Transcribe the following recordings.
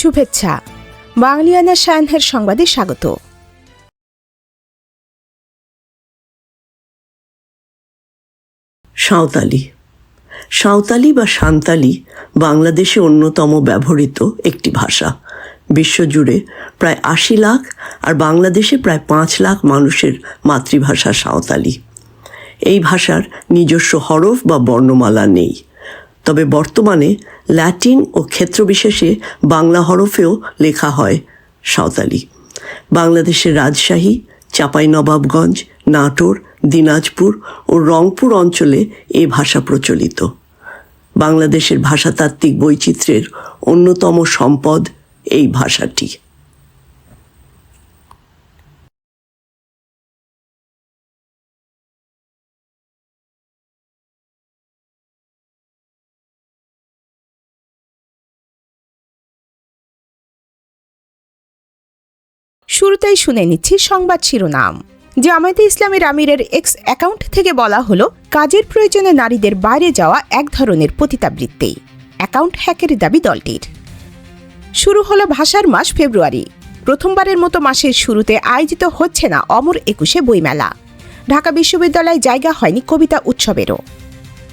শুভেচ্ছা। বাংলিয়ানা সায়ানহের সংবাদে স্বাগত। সাঁওতালি। সাঁওতালি বা সাঁওতালি বাংলাদেশে অন্যতম ব্যবহৃত একটি ভাষা। বিশ্বজুড়ে প্রায় আশি লাখ আর বাংলাদেশে প্রায় পাঁচ লাখ মানুষের মাতৃভাষা সাঁওতালি। এই ভাষার নিজস্ব হরফ বা বর্ণমালা নেই। তবে বর্তমানে ল্যাটিন ও ক্ষেত্রবিশেষে বাংলা হরফেও লেখা হয় সাঁওতালি। বাংলাদেশের রাজশাহী, চাঁপাইনবাবগঞ্জ, নাটোর, দিনাজপুর ও রংপুর অঞ্চলে এ ভাষা প্রচলিত। বাংলাদেশের ভাষাতাত্ত্বিক বৈচিত্র্যের অন্যতম সম্পদ এই ভাষাটি। শুরুতেই শুনে নিচ্ছি সংবাদ শিরোনাম। জামায়াতে ইসলামের আমিরের এক্স অ্যাকাউন্ট থেকে বলা হলো, কাজের প্রয়োজনে নারীদের বাইরে যাওয়া এক ধরনের পতিতাবৃত্তি। অ্যাকাউন্ট হ্যাকের দাবি দলটির। শুরু হলো ভাষার মাস ফেব্রুয়ারি। প্রথমবারের মতো মাসের শুরুতে আয়োজিত হচ্ছে না অমর একুশে বইমেলা। ঢাকা বিশ্ববিদ্যালয়ে জায়গা হয়নি কবিতা উৎসবেরও।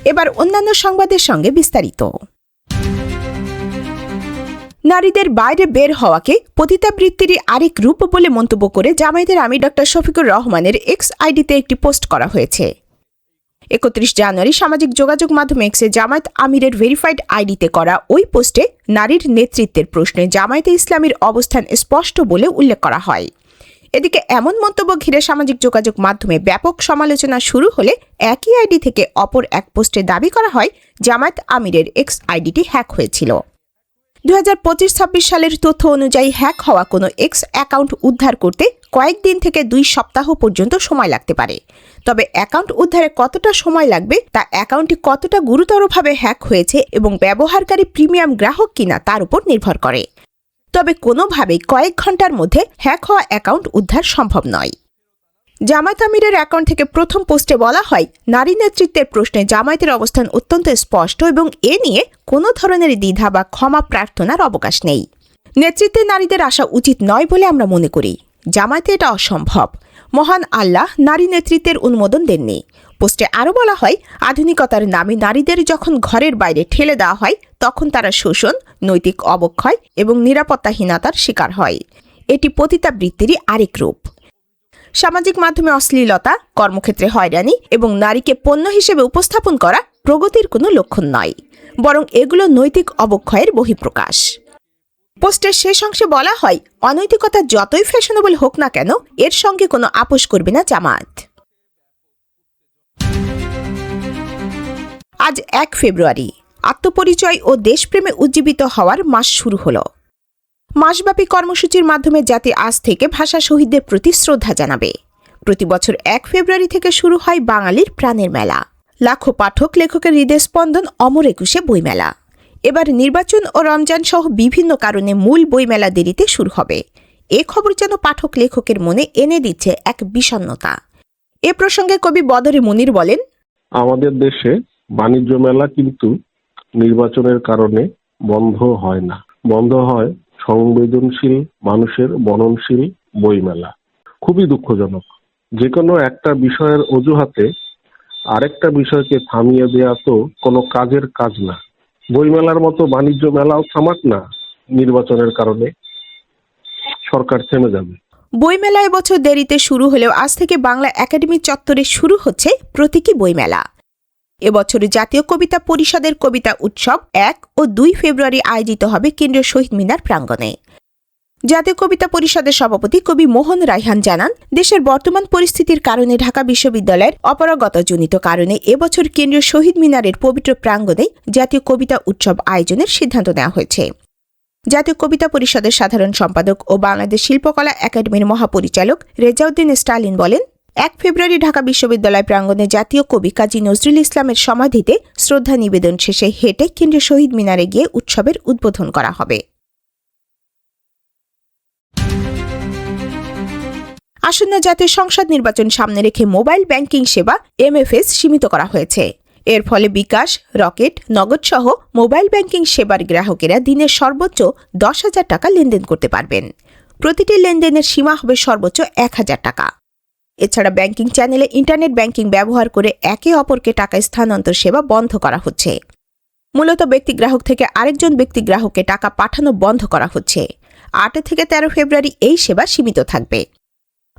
এবার অন্যান্য সংবাদের সঙ্গে বিস্তারিত। নারীদের বাইরে বের হওয়াকে পতিতাবৃত্তিরই আরেক রূপ বলে মন্তব্য করে জামায়াতের আমির ডক্টর শফিকুর রহমানের এক্স আইডিতে একটি পোস্ট করা হয়েছে। একত্রিশ জানুয়ারি সামাজিক যোগাযোগ মাধ্যমে এক্সে জামায়াত আমিরের ভেরিফাইড আইডিতে করা ওই পোস্টে নারীর নেতৃত্বের প্রশ্নে জামায়াতে ইসলামীর অবস্থান স্পষ্ট বলে উল্লেখ করা হয়। এদিকে এমন মন্তব্য ঘিরে সামাজিক যোগাযোগ মাধ্যমে ব্যাপক সমালোচনা শুরু হলে একই আইডি থেকে অপর এক পোস্টে দাবি করা হয়, জামায়াত আমিরের এক্স আইডিটি হ্যাক হয়েছিল। দু হাজার পঁচিশ ছাব্বিশ সালের তথ্য অনুযায়ী হ্যাক হওয়া কোনো এক্স অ্যাকাউন্ট উদ্ধার করতে কয়েকদিন থেকে দুই সপ্তাহ পর্যন্ত সময় লাগতে পারে। তবে অ্যাকাউন্ট উদ্ধারে কতটা সময় লাগবে তা অ্যাকাউন্টটি কতটা গুরুতরভাবে হ্যাক হয়েছে এবং ব্যবহারকারী প্রিমিয়াম গ্রাহক কিনা তার উপর নির্ভর করে। তবে কোনোভাবেই কয়েক ঘণ্টার মধ্যে হ্যাক হওয়া অ্যাকাউন্ট উদ্ধার সম্ভব নয়। জামায়াত আমিরের অ্যাকাউন্ট থেকে প্রথম পোস্টে বলা হয়, নারী নেতৃত্বের প্রশ্নে জামায়াতের অবস্থান অত্যন্ত স্পষ্ট এবং এ নিয়ে কোনো ধরনের দ্বিধা বা ক্ষমা প্রার্থনার অবকাশ নেই। নেতৃত্বে নারীদের আসা উচিত নয় বলে আমরা মনে করি। জামায়াতে এটা অসম্ভব। মহান আল্লাহ নারী নেতৃত্বের অনুমোদন দেননি। পোস্টে আরও বলা হয়, আধুনিকতার নামে নারীদের যখন ঘরের বাইরে ঠেলে দেওয়া হয়, তখন তারা শোষণ, নৈতিক অবক্ষয় এবং নিরাপত্তাহীনতার শিকার হয়। এটি পতিতাবৃত্তিরই আরেক রূপ। সামাজিক মাধ্যমে অশ্লীলতা, কর্মক্ষেত্রে হয়রানি এবং নারীকে পণ্য হিসেবে উপস্থাপন করা প্রগতির কোনো লক্ষণ নয়, বরং এগুলো নৈতিক অবক্ষয়ের বহিঃপ্রকাশ। পোস্টের শেষ অংশে বলা হয়, অনৈতিকতা যতই ফ্যাশনেবল হোক না কেন, এর সঙ্গে কোনো আপোষ করবে না জামাত আজ এক ফেব্রুয়ারি, আত্মপরিচয় ও দেশপ্রেমে উজ্জীবিত হওয়ার মাস শুরু হলো। মাসব্যাপী কর্মসূচির মাধ্যমে জাতি আজ থেকে ভাষা শহীদদের প্রতি শ্রদ্ধা জানাবে। প্রতি বছর এক ফেব্রুয়ারি থেকে শুরু হয় বাঙালির প্রাণের মেলা। লাখো পাঠক, লেখকের হৃদয় স্পন্দন অমর একুশে বইমেলা। এবার নির্বাচন ও রমজান সহ বিভিন্ন কারণে মূল বইমেলা দেরিতে শুরু হবে। এ খবর যেন পাঠক, লেখকের মনে এনে দিচ্ছে এক বিষণ্নতা এ প্রসঙ্গে কবি বদরে মুনির বলেন, আমাদের দেশে বাণিজ্য মেলা কিন্তু নির্বাচনের কারণে বন্ধ হয় না। বন্ধ হয় সংবেদনশীল, মানুষের বননশীল বইমেলা। খুবই দুঃখজনক। যে কোনো একটা বিষয়ের অজুহাতে আরেকটা বিষয়কে থামিয়ে দেয়া তো কোনো কাজের কাজ না। বইমেলার মতো বাণিজ্য মেলাও থামাক না নির্বাচনের কারণে। সরকার থেমে যাবে। বইমেলা এবছর দেরিতে শুরু হলেও আজ থেকে বাংলা একাডেমি চত্বরে শুরু হচ্ছে প্রতীকী বইমেলা। এবছর জাতীয় কবিতা পরিষদের কবিতা উৎসব এক ও দুই ফেব্রুয়ারি আয়োজিত হবে কেন্দ্রীয় শহীদ মিনার প্রাঙ্গণে। জাতীয় কবিতা পরিষদের সভাপতি কবি মোহন রাইহান জানান, দেশের বর্তমান পরিস্থিতির কারণে ঢাকা বিশ্ববিদ্যালয়ের অপরাগতজনিত কারণে এবছর কেন্দ্রীয় শহীদ মিনারের পবিত্র প্রাঙ্গণে জাতীয় কবিতা উৎসব আয়োজনের সিদ্ধান্ত নেওয়া হয়েছে। জাতীয় কবিতা পরিষদের সাধারণ সম্পাদক ও বাংলাদেশ শিল্পকলা একাডেমির মহাপরিচালক রেজাউদ্দিন স্টালিন বলেন এক ফেব্রুয়ারি ঢাকা বিশ্ববিদ্যালয় প্রাঙ্গণে জাতীয় কবি কাজী নজরুল ইসলামের সমাধিতে শ্রদ্ধা নিবেদন শেষে হেঁটে কেন্দ্রীয় শহীদ মিনারে গিয়ে উৎসবের উদ্বোধন করা হবে। আসন্ন জাতীয় সংসদ নির্বাচন সামনে রেখে মোবাইল ব্যাংকিং সেবা এমএফএস সীমিত করা হয়েছে। এর ফলে বিকাশ, রকেট, নগদ সহ মোবাইল ব্যাংকিং সেবার গ্রাহকেরা দিনের সর্বোচ্চ দশ হাজার টাকা লেনদেন করতে পারবেন। প্রতিটি লেনদেনের সীমা হবে সর্বোচ্চ এক হাজার টাকা। এছাড়া ব্যাংকিং চ্যানেলে ইন্টারনেট ব্যাংকিং ব্যবহার করে একে অপরকে টাকা স্থানান্তর সেবা বন্ধ করা হচ্ছে। মূলত ব্যক্তি গ্রাহক থেকে আরেকজন ব্যক্তি গ্রাহককে টাকা পাঠানো বন্ধ করা হচ্ছে। আট থেকে তেরো ফেব্রুয়ারি এই সেবা সীমিত থাকবে।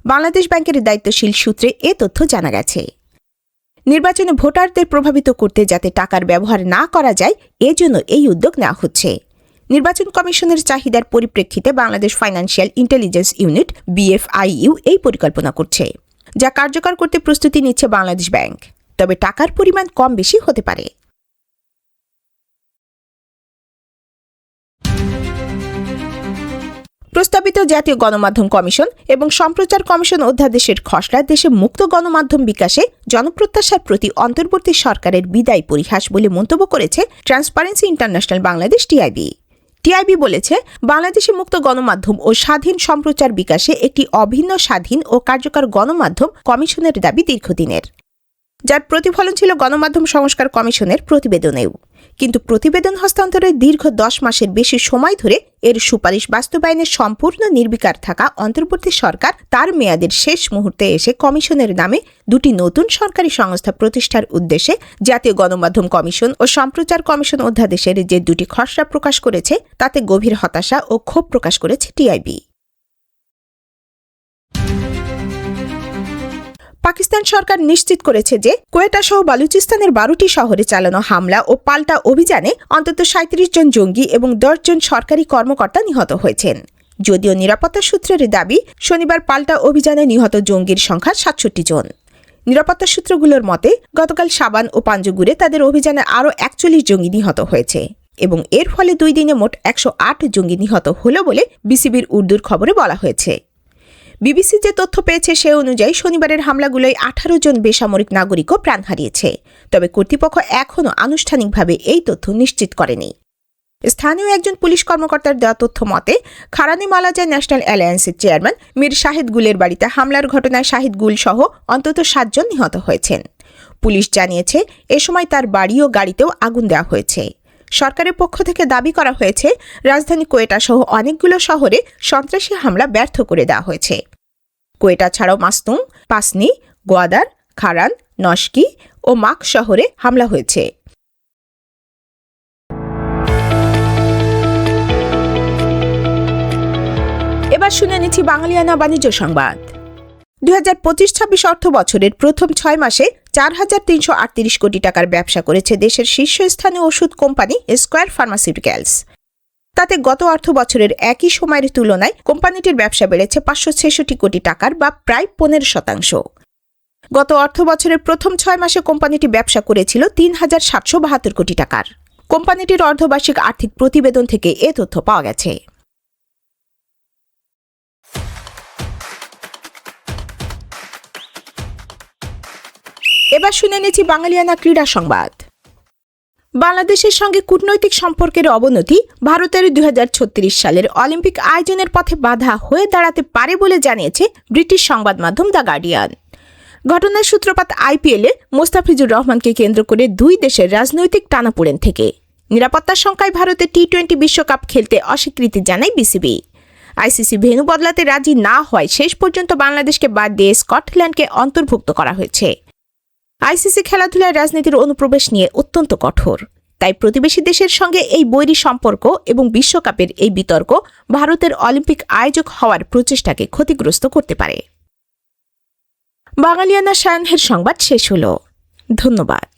বাংলাদেশ ব্যাংকের দায়িত্বশীল সূত্রে এ তথ্য জানা গেছে। নির্বাচনে ভোটারদের প্রভাবিত করতে যাতে টাকার ব্যবহার না করা যায় এজন্য এই উদ্যোগ নেওয়া হচ্ছে। নির্বাচন কমিশনের চাহিদার পরিপ্রেক্ষিতে Bangladesh financial intelligence unit, BFIU, এই পরিকল্পনা করছে। যা কার্যকর করতে প্রস্তুতি নিচ্ছে বাংলাদেশ ব্যাংক। তবে টাকার পরিমাণ কম বেশি হতে পারে। প্রস্তাবিত জাতীয় গণমাধ্যম কমিশন এবং সম্প্রচার কমিশন অধ্যাদেশের খসড়া দেশে মুক্ত গণমাধ্যম বিকাশে জনপ্রত্যাশার প্রতি অন্তর্বর্তী সরকারের বিদায় পরিহাস বলে মন্তব্য করেছে transparency international Bangladesh TIB. TIB বলেছে, বাংলাদেশে মুক্ত গণমাধ্যম ও স্বাধীন সম্প্রচার বিকাশে একটি অভিন্ন স্বাধীন ও কার্যকর গণমাধ্যম কমিশনের দাবি দীর্ঘদিনের। যার প্রতিফলন ছিল গণমাধ্যম সংস্কার কমিশনের প্রতিবেদনেও। কিন্তু প্রতিবেদন হস্তান্তরের দীর্ঘ দশ মাসের বেশি সময় ধরে এর সুপারিশ বাস্তবায়নে সম্পূর্ণ নির্বিকার থাকা অন্তর্বর্তী সরকার তার মেয়াদের শেষ মুহূর্তে এসে কমিশনের নামে দুটি নতুন সরকারি সংস্থা প্রতিষ্ঠার উদ্দেশ্যে জাতীয় গণমাধ্যম কমিশন ও সম্প্রচার কমিশন অধ্যাদেশের যে দুটি খসড়া প্রকাশ করেছে, তাতে গভীর হতাশা ও ক্ষোভ প্রকাশ করেছে টিআইবি। পাকিস্তান সরকার নিশ্চিত করেছে যে কোয়েটা সহ বালুচিস্তানের বারোটি শহরে চালানো হামলা ও পাল্টা অভিযানে অন্তত সাঁত্রিশ জন জঙ্গি এবং দশ জন সরকারি কর্মকর্তা নিহত হয়েছেন। যদিও নিরাপত্তা সূত্রের দাবি, শনিবার পাল্টা অভিযানে নিহত জঙ্গির সংখ্যা সাতষট্টি জন। নিরাপত্তা সূত্রগুলোর মতে, গতকাল সাবান ও পাঞ্জগুড়ে তাদের অভিযানে আরও একচল্লিশ জঙ্গি নিহত হয়েছে এবং এর ফলে দুই দিনে মোট একশো আট জঙ্গি নিহত হল বলে বিসিবির উর্দুর খবরে বলা হয়েছে। বিবিসি যে তথ্য পেয়েছে সে অনুযায়ী শনিবারের হামলাগুলোয় আঠারো জন বেসামরিক নাগরিকও প্রাণ হারিয়েছে। তবে কর্তৃপক্ষ এখনও আনুষ্ঠানিকভাবে এই তথ্য নিশ্চিত করেনি। স্থানীয় একজন পুলিশ কর্মকর্তার দেওয়া তথ্য মতে খারানি মালাজা national alliance chairman Mir Shahid গুলের বাড়িতে হামলার ঘটনায় শাহিদ গুল সহ অন্তত সাতজন নিহত হয়েছেন। পুলিশ জানিয়েছে, এ সময় তার বাড়ি ও গাড়িতেও আগুন দেওয়া হয়েছে। সরকারের পক্ষ থেকে দাবি করা হয়েছে, রাজধানী কোয়েটা সহ অনেকগুলো শহরে সন্ত্রাসী হামলা ব্যর্থ করে দেওয়া হয়েছে। কোয়েটা ছাড়াও মাস্তুম পাসনি, গোয়াদার, খারান নস্কি ও মাক শহরে হামলা হয়েছে। এবার শুনে নিচ্ছি বাঙালিয়ানা বাণিজ্য সংবাদ। দুই হাজার পঁচিশ ছাব্বিশ অর্থ বছরের প্রথম ছয় মাসে চার হাজার তিনশো আটত্রিশ কোটি টাকার ব্যবসা করেছে দেশের শীর্ষস্থানীয় ওষুধ কোম্পানি স্কোয়ার ফার্মাসিউটিক্যালস। তাতে গত অর্থ বছরের একই সময়ের তুলনায় কোম্পানিটির ব্যবসা বেড়েছে পাঁচশো ছেষট্টি কোটি টাকার বা প্রায় পনেরো শতাংশ। গত অর্থ বছরের প্রথম ছয় মাসে কোম্পানিটি ব্যবসা করেছিল তিন হাজার সাতশো বাহাত্তর কোটি টাকার। কোম্পানিটির অর্ধবার্ষিক আর্থিক প্রতিবেদন থেকে এ তথ্য পাওয়া গেছে। এবার শুনে নিচ্ছি বাঙালিয়ানা ক্রীড়া সংবাদ। বাংলাদেশের সঙ্গে কূটনৈতিক সম্পর্কের অবনতি ভারতের দুই হাজার ছত্রিশ সালের অলিম্পিক আয়োজনের পথে বাধা হয়ে দাঁড়াতে পারে বলে জানিয়েছে ব্রিটিশ সংবাদ মাধ্যম দ্য গার্ডিয়ান। ঘটনার সূত্রপাত আইপিএলে মোস্তাফিজুর রহমানকে কেন্দ্র করে দুই দেশের রাজনৈতিক টানাপোড়েন থেকে। নিরাপত্তার সংখ্যায় ভারতে টি টোয়েন্টি বিশ্বকাপ খেলতে অস্বীকৃতি জানায় বিসিবি। আইসিসি ভেনু বদলাতে রাজি না হয় শেষ পর্যন্ত বাংলাদেশকে বাদ দিয়ে স্কটল্যান্ডকে অন্তর্ভুক্ত করা হয়েছে। আইসিসি খেলাধুলায় রাজনীতির অনুপ্রবেশ নিয়ে অত্যন্ত কঠোর। তাই প্রতিবেশী দেশের সঙ্গে এই বৈরী সম্পর্ক এবং বিশ্বকাপের এই বিতর্ক ভারতের অলিম্পিক আয়োজক হওয়ার প্রচেষ্টাকে ক্ষতিগ্রস্ত করতে পারে। বাঙালিয়ানা সায়নহের সংবাদ শেষ হল। ধন্যবাদ।